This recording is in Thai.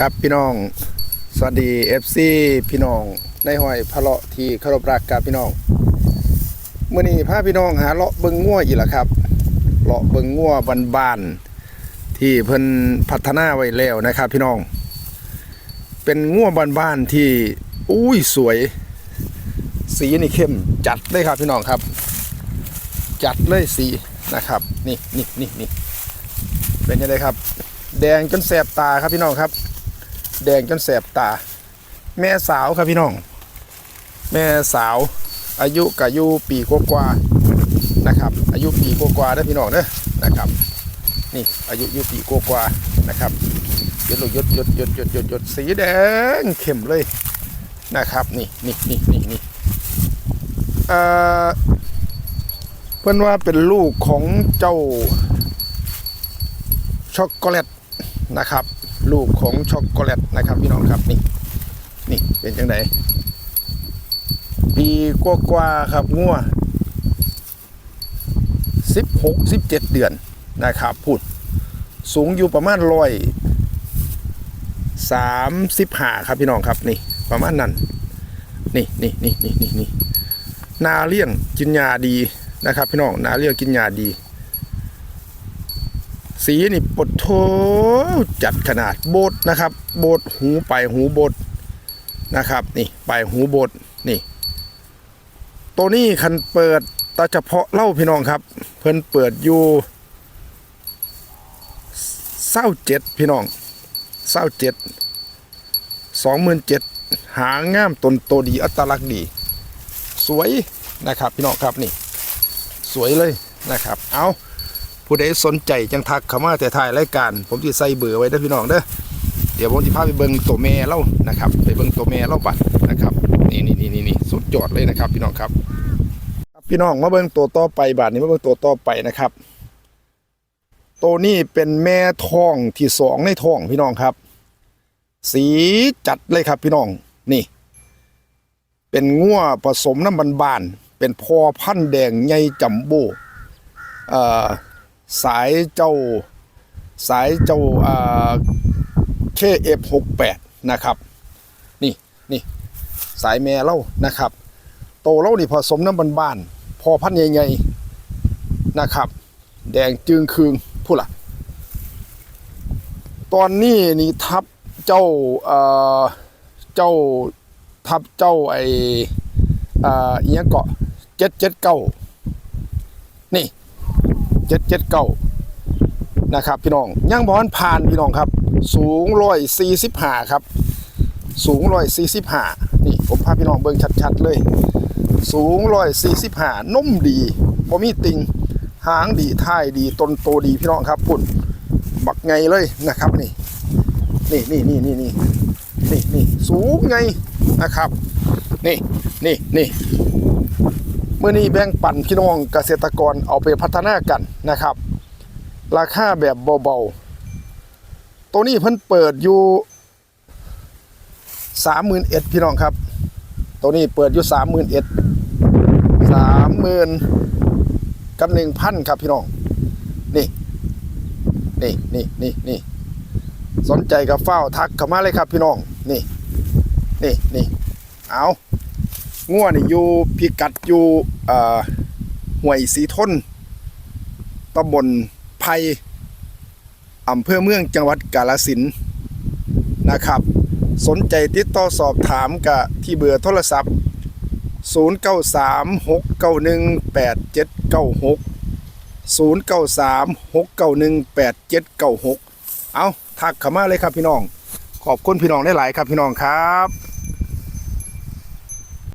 ครับพี่น้อง สวัสดี FC พี่น้องในห้อยพะเลาะที่เคารพรักกับพี่น้องเมื่อนี้พาพี่น้องหาเลาะเบิงง่วอีกแล้วครับเลาะเบิงง่วบานๆที่เพิ่นพัฒนาไว้แล้วนะครับ พี่น้อง เป็นง่วบานๆที่อุ้ยสวย สีนี่เข้มจัดเลยครับพี่น้องครับ จัดเลยสีนะครับ นี่นี่นี่นี่เป็นยังไงครับ แดงจนแสบตาครับพี่น้องครับ แดงจนแสบตา แม่สาวครับพี่น้อง แม่สาว อายุกับอายุปีกว่าๆนะครับ อายุปีกว่าๆได้อพี่น้องเด้อนะครับ นี่อายุยุปีกว่าๆนะครับยดลูกหยดยดยดยดยดยดสีแดงเข้มเลยนะครับนี่นี่นี่นี่นี่เอ่อเพื่อนว่าเป็นลูกของเจ้าช็อกโกแลตนะครับ ลูกของช็อกโกแลตนะครับพี่น้องครับนี่นี่เป็นจังไดปีกว่าๆครับงัวสิบหกสิบเจ็ดเดือนนะครับพูดสูงอยู่ประมาณร้อยสามสิบห้าครับพี่น้องครับนี่ประมาณนั้นนี่นี่นี่นี่นี่นี่นาเลี้ยงกินยาดีนะครับพี่น้องนาเลี้ยงกินยาดี สีนี่ปดโทจัดขนาดโบดนะครับ โบดหูไปหูโบดนะครับ นี่ไปหูโบดนี่ ตัวนี้คันเปิดตาเฉพาะเล่าพี่น้องครับ เพิ่นเปิดอยู่เศร้าเจ็ดพี่น้องเศร้าเจ็ดสองหมื่นเจ็ดหางามตนโตดีอัตลักษณ์ดี สวยนะครับพี่น้องครับนี่ สวยเลยนะครับ เอา ผู้ใดสนใจจังทักเข้ามาแต่ถ่ายรายการ ผมจะใส่เบอร์ไว้เด้อพี่น้องเด้อเดี๋ยวผมจะพาไปเบิ่งตัวแม่เล่านะครับ ไปเบิ่งตัวแม่เล่าบัดนะครับนี่นี่นี่นี่นี่สุดยอดเลยนะครับ พี่น้องครับ พี่น้องมาเบิ่งตัวต่อไปบาดนี้มาเบิ่งตัวต่อไปนะครับ ตัวนี้เป็นแม่ท้องที่สองในท้องพี่น้องครับ สีจัดเลยครับพี่น้องนี่ เป็นงัวผสมน้ำบานๆเป็นพอพันแดงใหญ่จัมโบ้เอ่อ สายเจ้าสายเจ้าเอ่อ KF68 นะครับ นี่นี่สายแม่เล่านะครับ โตเล่านี่ผสมน้ำบานๆพอพันใหญ่ๆนะครับ แดงจึงคืงพูดล่ะตอนนี้นี่ทับเจ้าเอ่อเจ้าทับเจ้าไอเอ่ออียงเกาะเจ็ดเจ็ดเก้านี่ เจ็ดเจ็ดเก้านะครับพี่น้องยังบอลผ่านพี่น้องครับ สูงร้อยสี่สิบห้าครับ สูงร้อยสี่สิบห้านี่ผมพาพี่น้องเบิ่งชัดๆเลย สูงร้อยสี่สิบห้านุ่มดีบ่มีติงหางดีท้ายดีต้นโตดีพี่น้องครับพุ่นบักไงเลยนะครับนี่นี่นี่นี่นี่นี่นี่นี่สูงไงนะครับ นี่นี่นี่ เมื่อนี้แบ่งปันพี่น้องเกษตรกรเอาไปพัฒนากันนะครับ ราคาแบบเบาๆ ตัวนี้เพิ่นเปิดอยู่สามหมื่นเอ็ดพี่น้องครับ ตัวนี้เปิดอยู่สามหมื่นเอ็ดสามหมื่นกับหนึ่งพันครับพี่น้อง นี่ นี่นี่นี่นี่สนใจกับเฝ้าทักเข้ามาเลยครับพี่น้อง นี่ นี่นี่เอา ง่วนี่อยู่พิกัดอยู่ห่วยสีทนตำบลไพอำเภอเมืองจังหวัดกาฬสินนะครับ สนใจติดต่อสอบถามกับที่เบอร์โทรศัพท์ 0936918796 0936918796 เอาทักเข้ามาเลยครับพี่น้อง ขอบคุณพี่น้องได้หลายครับพี่น้องครับ